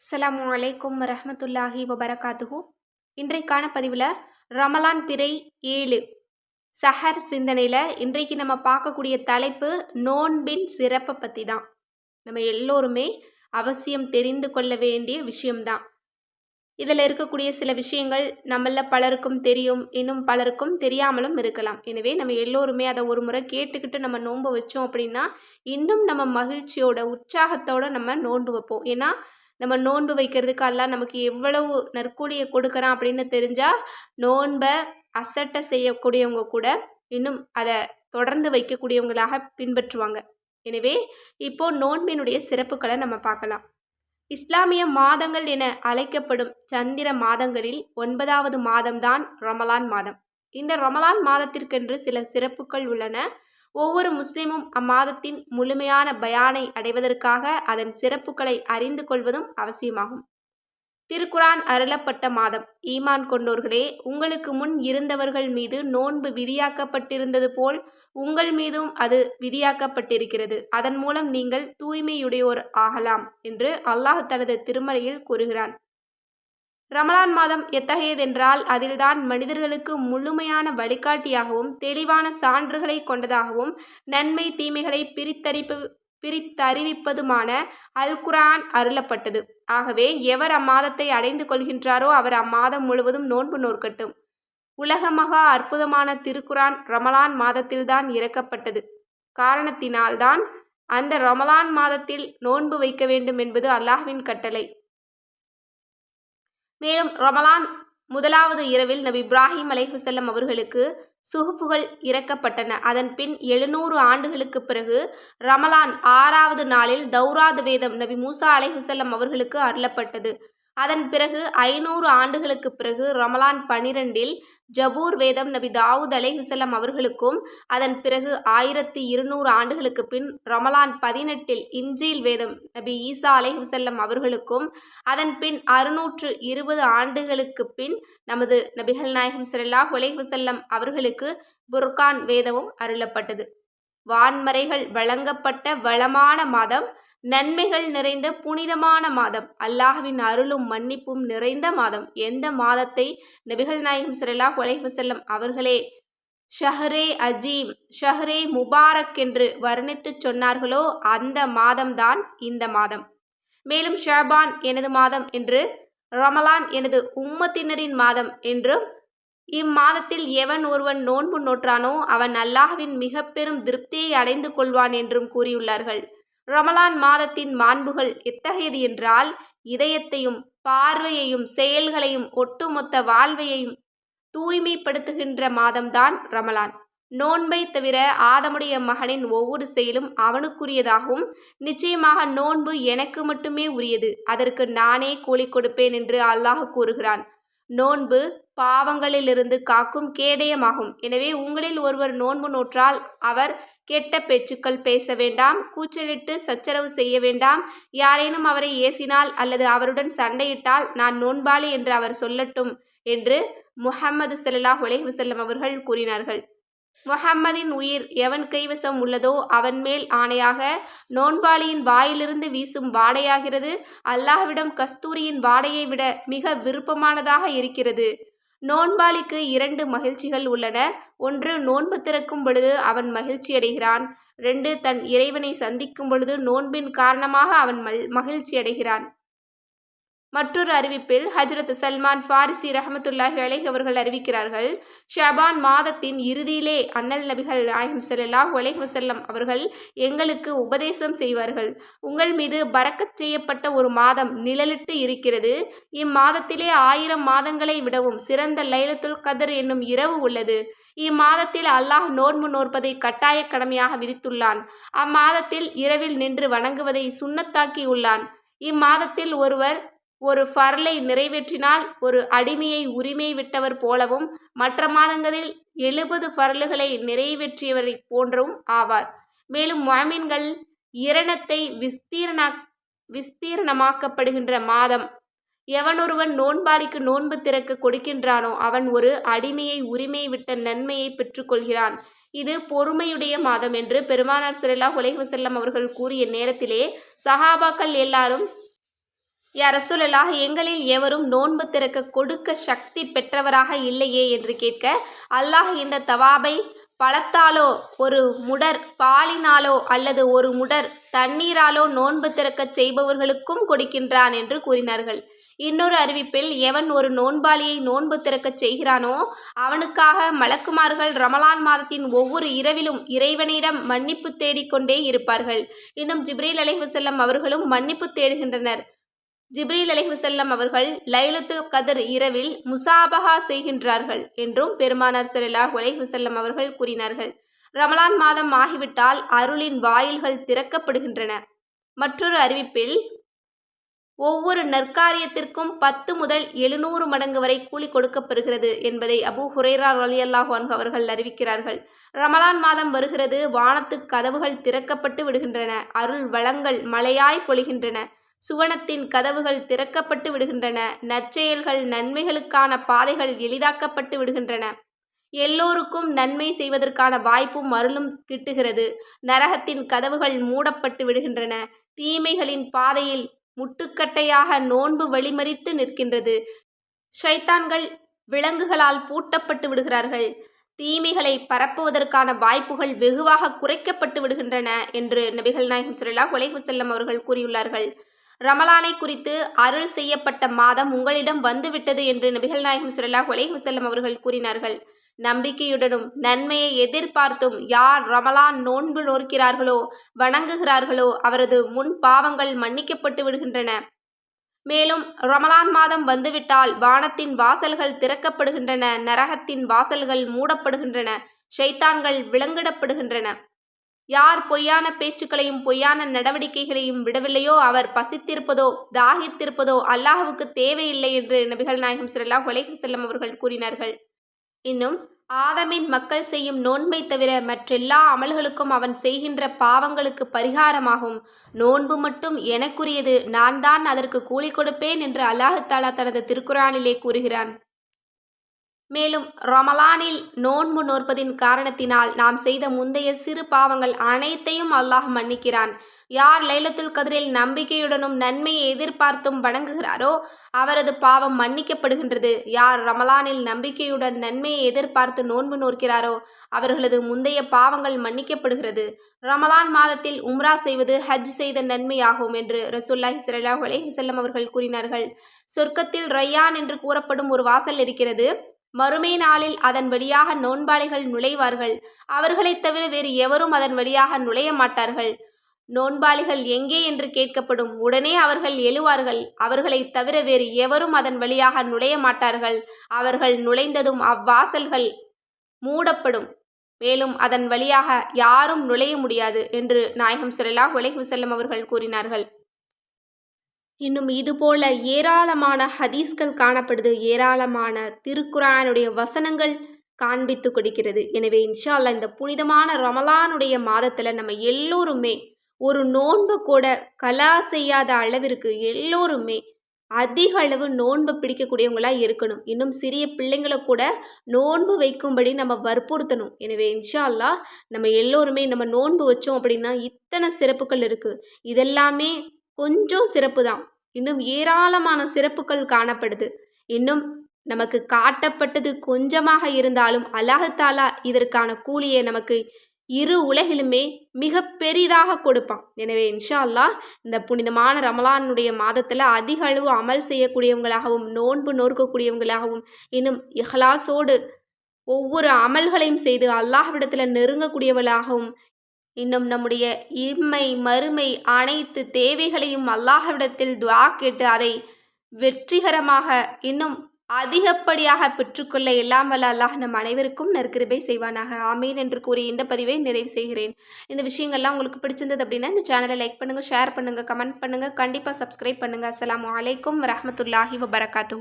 அஸ்லாம் அலைக்கும் ரஹமத்துல்லாஹி வபரகாத்துஹூ. இன்றைக்கான பதிவில் ரமலான் பிறை ஏழு. சஹர் சிந்தனையில் இன்றைக்கு நம்ம பார்க்கக்கூடிய தலைப்பு நோன்பின் சிறப்பை பற்றி தான் நம்ம எல்லோருமே அவசியம் தெரிந்து கொள்ள வேண்டிய விஷயம்தான். இதில் இருக்கக்கூடிய சில விஷயங்கள் நம்மள பலருக்கும் தெரியும் இன்னும் பலருக்கும் தெரியாமலும் இருக்கலாம். எனவே நம்ம எல்லோருமே அதை ஒரு முறை கேட்டுக்கிட்டு நம்ம நோன்பு வச்சோம் அப்படின்னா இன்னும் நம்ம மகிழ்ச்சியோட உற்சாகத்தோடு நம்ம நோன்பு வைப்போம். ஏன்னா நம்ம நோன்பு வைக்கிறதுக்கெல்லாம் நமக்கு எவ்வளவு நற்கூலியை கொடுக்குறான் அப்படின்னு தெரிஞ்சால் நோன்பை அசட்டை செய்யக்கூடியவங்க கூட இன்னும் அதை தொடர்ந்து வைக்கக்கூடியவங்களாக பின்பற்றுவாங்க. எனவே இப்போ நோன்பினுடைய சிறப்புகளை நம்ம பார்க்கலாம். இஸ்லாமிய மாதங்கள் என அழைக்கப்படும் சந்திர மாதங்களில் ஒன்பதாவது மாதம்தான் ரமலான் மாதம். இந்த ரமலான் மாதத்திற்கென்று சில சிறப்புகள் உள்ளன. ஒவ்வொரு முஸ்லிமும் அம்மாதத்தின் முழுமையான பயானை அடைவதற்காக அதன் சிறப்புகளை அறிந்து கொள்வதும் அவசியமாகும். திருக்குரான் அருளப்பட்ட மாதம். ஈமான் கொண்டோர்களே உங்களுக்கு முன் இருந்தவர்கள் மீது நோன்பு விதியாக்கப்பட்டிருந்தது போல் உங்கள் மீதும் அது விதியாக்கப்பட்டிருக்கிறது. அதன் மூலம் நீங்கள் தூய்மையுடையோர் ஆகலாம் என்று அல்லாஹ் தனது திருமறையில் கூறுகிறான். ரமலான் மாதம் எத்தகையதென்றால் அதில்தான் மனிதர்களுக்கு முழுமையான வழிகாட்டியாகவும் தெளிவான சான்றுகளை கொண்டதாகவும் நன்மை தீமைகளை பிரித்தறிப்பு பிரித்தறிவிப்பதுமான அல் குரான் அருளப்பட்டது. ஆகவே எவர் அம்மாதத்தை அடைந்து கொள்கின்றாரோ அவர் அம்மாதம் முழுவதும் நோன்பு நோற்கட்டும். உலகமகா அற்புதமான திருக்குரான் ரமலான் மாதத்தில்தான் இறக்கப்பட்டது. காரணத்தினால்தான் அந்த ரமலான் மாதத்தில் நோன்பு வைக்க வேண்டும் என்பது அல்லாஹ்வின் கட்டளை. மேலும் ரமலான் முதலாவது இரவில் நபி இப்ராஹிம் அலைஹுசல்லம் அவர்களுக்கு சுகுப்புகள் இறக்கப்பட்டன. அதன் பின் எழுநூறு ஆண்டுகளுக்கு பிறகு ரமலான் ஆறாவது நாளில் தௌராது வேதம் நபி மூசா அலைஹுசல்லம் அவர்களுக்கு அருளப்பட்டது. அதன் பிறகு ஐநூறு ஆண்டுகளுக்கு பிறகு ரமலான் பனிரெண்டில் ஜபூர் வேதம் நபி தாவூத் அலைஹுசல்லம் அவர்களுக்கும் அதன் பிறகு ஆயிரத்தி இருநூறு ஆண்டுகளுக்கு பின் ரமலான் பதினெட்டில் இஞ்சில் வேதம் நபி ஈசா அலைஹுசல்லம் அவர்களுக்கும் அதன் பின் அறுநூற்று இருபது ஆண்டுகளுக்கு பின் நமது நபிகள் நாயகம் சல்லாஹ் அலைஹுசல்லம் அவர்களுக்கு புர்கான் வேதமும் அருளப்பட்டது. வான்மறைகள் வழங்கப்பட்ட வளமான மாதம் நன்மைகள் நிறைந்த புனிதமான மாதம். அல்லாஹ்வின் அருளும் மன்னிப்பும் நிறைந்த மாதம். எந்த மாதத்தை நபிகள் நாயகம் சல்லா செல்லம் அவர்களே ஷஹரே அஜீம் ஷஹரே முபாரக் என்று வர்ணித்து சொன்னார்களோ அந்த மாதம்தான் இந்த மாதம். மேலும் ஷபான் எனது மாதம் என்று ரமலான் எனது உம்மத்தினரின் மாதம் என்றும் இம்மாதத்தில் எவன் ஒருவன் நோன்பு நோற்றானோ அவன் அல்லாஹ்வின் மிக பெரும் திருப்தியை அடைந்து கொள்வான் என்றும் கூறியுள்ளார்கள். ரமலான் மாதத்தின் மாண்புகள் எத்தகையது என்றால் இதயத்தையும் பார்வையையும் செயல்களையும் ஒட்டுமொத்த வாழ்வையையும் தூய்மைப்படுத்துகின்ற மாதம்தான் ரமலான். நோன்பை தவிர ஆதமுடைய மகனின் ஒவ்வொரு செயலும் அவனுக்குரியதாகவும் நிச்சயமாக நோன்பு எனக்கு மட்டுமே உரியது. அதற்கு நானே கூலி கொடுப்பேன் என்று அல்லாஹ் கூறுகிறான். நோன்பு பாவங்களிலிருந்து காக்கும் கேடயமாகும். எனவே உங்களில் ஒருவர் நோன்பு நோற்றால் அவர் கெட்ட பேச்சுக்கள் பேச வேண்டாம் கூச்சலிட்டு சச்சரவு செய்ய வேண்டாம். யாரேனும் அவரை ஏசினால் அல்லது அவருடன் சண்டையிட்டால் நான் நோன்பாளி என்று அவர் சொல்லட்டும் என்று முஹம்மது சல்லாஹ் உலேஹுசல்லம் அவர்கள் கூறினார்கள். முஹம்மதின் உயிர் எவன் கைவசம் உள்ளதோ அவன் மேல் ஆணையாக நோன்பாளியின் வாயிலிருந்து வீசும் வாடையாகிறது. அல்லாஹ்விடம் கஸ்தூரியின் வாடையை விட மிக விருப்பமானதாக இருக்கிறது. நோன்பாளிக்கு இரண்டு மகிழ்ச்சிகள் உள்ளன. ஒன்று நோன்பு திறக்கும் பொழுது அவன் மகிழ்ச்சி அடைகிறான். ரெண்டு தன் இறைவனை சந்திக்கும் பொழுது நோன்பின் காரணமாக அவன் மகிழ்ச்சி அடைகிறான். மற்றொரு அறிவிப்பில் ஹஜ்ரத் சல்மான் ஃபாரிசி ரஹமத்துல்லாஹி அலைஹ் அவர்கள் அறிவிக்கிறார்கள் ஷபான் மாதத்தின் இறுதியிலே அண்ணல் நபிகள் நாயகம் சல்லாஹ் அலைஹ் வசல்லம் அவர்கள் எங்களுக்கு உபதேசம் செய்வார்கள். உங்கள் மீது பறக்கச் செய்யப்பட்ட ஒரு மாதம் நிழலிட்டு இருக்கிறது. இம்மாதத்திலே ஆயிரம் மாதங்களை விடவும் சிறந்த லைலத்துல் கதர் என்னும் இரவு உள்ளது. இம்மாதத்தில் அல்லாஹ் நோன்பு நோற்பதை கட்டாய கடமையாக விதித்துள்ளான். அம்மாதத்தில் இரவில் நின்று வணங்குவதை சுண்ணத்தாக்கி உள்ளான். இம்மாதத்தில் ஒருவர் ஒரு ஃபர்லை நிறைவேற்றினால் ஒரு அடிமையை உரிமை விட்டவர் போலவும் மற்ற மாதங்களில் எழுபது ஃபர்லுகளை நிறைவேற்றியவரை போன்றவும் ஆவார். மேலும் மாமீன்கள் இரணத்தை விஸ்தீர்ண விஸ்தீரணமாக்கப்படுகின்ற மாதம். எவனொருவன் நோன்பாடிக்கு நோன்பு திறக்க கொடுக்கின்றானோ அவன் ஒரு அடிமையை உரிமை விட்ட நன்மையை பெற்றுக்கொள்கிறான். இது பொறுமையுடைய மாதம் என்று பெருமானார் சிறலா உலக செல்லம் அவர்கள் கூறிய நேரத்திலே சஹாபாக்கள் எல்லாரும் யா எங்களில் எவரும் நோன்பு திறக்க கொடுக்க சக்தி பெற்றவராக இல்லையே என்று கேட்க அல்லாஹ் இந்த தவாபை பழத்தாலோ ஒரு முடர் பாலினாலோ அல்லது ஒரு முடர் தண்ணீராலோ நோன்பு திறக்கச் செய்பவர்களுக்கும் கொடுக்கின்றான் என்று கூறினார்கள். இன்னொரு அறிவிப்பில் எவன் ஒரு நோன்பாளியை நோன்பு திறக்கச் செய்கிறானோ அவனுக்காக மலக்குமார்கள் ரமலான் மாதத்தின் ஒவ்வொரு இரவிலும் இறைவனிடம் மன்னிப்பு தேடிக்கொண்டே இருப்பார்கள். இன்னும் ஜிப்ரீல் அலைஹுசல்லம் அவர்களும் மன்னிப்பு தேடுகின்றனர். ஜிப்ரீல் அலிஹுசல்லம் அவர்கள் லைலத்துல் கதர் இரவில் முசாபஹா செய்கின்றார்கள் என்றும் பெருமானார் செல்லாஹ் அலிஹுசல்லம் அவர்கள் கூறினார்கள். ரமலான் மாதம் ஆகிவிட்டால் அருளின் வாயில்கள் திறக்கப்படுகின்றன. மற்றொரு அறிவிப்பில் ஒவ்வொரு நற்காரியத்திற்கும் பத்து முதல் எழுநூறு மடங்கு வரை கூலி கொடுக்கப்படுகிறது என்பதை அபு ஹுரைரா அலி அல்லாஹான் அவர்கள் அறிவிக்கிறார்கள். ரமலான் மாதம் வருகிறது வானத்து கதவுகள் திறக்கப்பட்டு விடுகின்றன அருள் வளங்கள் மழையாய் பொழிகின்றன. சுவனத்தின் கதவுகள் திறக்கப்பட்டு விடுகின்றன. நற்செயல்கள் நன்மைகளுக்கான பாதைகள் எளிதாக்கப்பட்டு விடுகின்றன. எல்லோருக்கும் நன்மை செய்வதற்கான வாய்ப்பும் அருளும் கிட்டுகிறது. நரகத்தின் கதவுகள் மூடப்பட்டு விடுகின்றன. தீமைகளின் பாதையில் முட்டுக்கட்டையாக நோன்பு வழிமறித்து நிற்கின்றது. ஷைத்தான்கள் விலங்குகளால் பூட்டப்பட்டு விடுகிறார்கள். தீமைகளை பரப்புவதற்கான வாய்ப்புகள் வெகுவாக குறைக்கப்பட்டு விடுகின்றன என்று நபிகள் நாயகம் சுல்லா அலைஹி செல்லம் அவர்கள் கூறியுள்ளார்கள். ரமலானை குறித்து அருள் செய்யப்பட்ட மாதம் உங்களிடம் வந்துவிட்டது என்று நபிகள் நாயகம் ஸல்லல்லாஹு அலைஹி வஸல்லம் அவர்கள் கூறினார்கள். நம்பிக்கையுடனும் நன்மையை எதிர்பார்த்தும் யார் ரமலான் நோன்பு நோக்கிறார்களோ வணங்குகிறார்களோ அவரது முன் பாவங்கள் மன்னிக்கப்பட்டு விடுகின்றன. மேலும் ரமலான் மாதம் வந்துவிட்டால் வானத்தின் வாசல்கள் திறக்கப்படுகின்றன நரகத்தின் வாசல்கள் மூடப்படுகின்றன ஷைத்தான்கள் விலங்கிடப்படுகின்றன. யார் பொய்யான பேச்சுக்களையும் பொய்யான நடவடிக்கைகளையும் விடவில்லையோ அவர் பசித்திருப்பதோ தாகித்திருப்பதோ அல்லாஹுவுக்கு தேவையில்லை என்று நபிகள் நாயகம் ஸல்லல்லாஹு உலகி செல்லம் அவர்கள் கூறினார்கள். இன்னும் ஆதமின் மக்கள் செய்யும் நோன்பை தவிர மற்றெல்லா அமல்களுக்கும் அவன் செய்கின்ற பாவங்களுக்கு பரிகாரமாகும். நோன்பு மட்டும் எனக்குரியது நான் தான் அதற்கு கூலி கொடுப்பேன் என்று அல்லாஹு தாலா தனது திருக்குறானிலே கூறுகிறான். மேலும் ரமலானில் நோன்பு நோற்பதின் காரணத்தினால் நாம் செய்த முந்தைய சிறு பாவங்கள் அனைத்தையும் அல்லாஹ் மன்னிக்கிறான். யார் லைலத்துல் கதிரில் நம்பிக்கையுடனும் நன்மையை எதிர்பார்த்தும் வணங்குகிறாரோ அவரது பாவம் மன்னிக்கப்படுகின்றது. யார் ரமலானில் நம்பிக்கையுடன் நன்மையை எதிர்பார்த்து நோன்பு நோக்கிறாரோ அவர்களது முந்தைய பாவங்கள் மன்னிக்கப்படுகிறது. ரமலான் மாதத்தில் உம்ரா செய்வது ஹஜ் செய்த நன்மையாகும் என்று ரசூல்லாஹி ஸல்லல்லாஹு அலேஹி செல்லம் அவர்கள் கூறினார்கள். சொர்க்கத்தில் ரையான் என்று கூறப்படும் ஒரு வாசல் இருக்கிறது. மறுமை நாளில் அதன் வழியாக நோன்பாளிகள் நுழைவார்கள். அவர்களைத் தவிர வேறு எவரும் அதன் வழியாக நுழைய மாட்டார்கள். நோன்பாளிகள் எங்கே என்று கேட்கப்படும் உடனே அவர்கள் எழுவார்கள். அவர்களைத் தவிர வேறு எவரும் அதன் வழியாக நுழைய மாட்டார்கள். அவர்கள் நுழைந்ததும் அவ்வாசல்கள் மூடப்படும். மேலும் அதன் வழியாக யாரும் நுழைய முடியாது என்று நாயகம் சுரல்லா உலகி செல்லும் அவர்கள் கூறினார்கள். இன்னும் இதுபோல ஏராளமான ஹதீஸ்கள் காணப்படுது. ஏராளமான திருக்குறானுடைய வசனங்கள் காண்பித்து கொடுக்கிறது. எனவே இன்ஷா அல்லாஹ் இந்த புனிதமான ரமலானுடைய மாதத்தில் நம்ம எல்லோருமே ஒரு நோன்பு கூட கலா செய்யாத அளவிற்கு எல்லோருமே அதிக அளவு நோன்பு பிடிக்கக்கூடியவங்களாக இருக்கணும். இன்னும் சிறிய பிள்ளைங்களை கூட நோன்பு வைக்கும்படி நம்ம வற்புறுத்தணும். எனவே இன்ஷா அல்லா நம்ம எல்லோருமே நம்ம நோன்பு வச்சோம் அப்படின்னா இத்தனை சிறப்புகள் இருக்குது இதெல்லாமே கொஞ்சம் சிறப்பு தான் இன்னும் ஏராளமான சிறப்புகள் காணப்படுது. இன்னும் நமக்கு காட்டப்பட்டது கொஞ்சமாக இருந்தாலும் அல்லாஹாலா இதற்கான கூலியை நமக்கு இரு உலகிலுமே மிக பெரிதாக கொடுப்பான். எனவே இன்ஷா அல்லாஹ் இந்த புனிதமான ரமலானுடைய மாதத்தில் அதிக அளவு அமல் செய்யக்கூடியவங்களாகவும் நோன்பு நோர்க்கக்கூடியவங்களாகவும் இன்னும் இஹ்லாஸோடு ஒவ்வொரு அமல்களையும் செய்து அல்லாஹ்விடத்தில் நெருங்கக்கூடியவளாகவும் இன்னும் நம்முடைய இம்மை மறுமை அனைத்து தேவைகளையும் அல்லாஹ்விடத்தில் துவா கேட்டு அதை வெற்றிகரமாக இன்னும் அதிகப்படியாக பெற்றுக்கொள்ள எல்லாம் வல்ல அல்லாஹ் நம் அனைவருக்கும் நற்கிருபை செய்வானாக. ஆமீன் என்று கூறி இந்த பதிவை நிறைவு செய்கிறேன். இந்த விஷயங்கள்லாம் உங்களுக்கு பிடிச்சிருந்தது அப்படின்னா இந்த சேனலை லைக் பண்ணுங்கள் ஷேர் பண்ணுங்கள் கமெண்ட் பண்ணுங்கள் கண்டிப்பாக சப்ஸ்கிரைப் பண்ணுங்கள் அஸ்லாம் அலைக்கும் வரமத்துல்லாஹி வபரகாத்து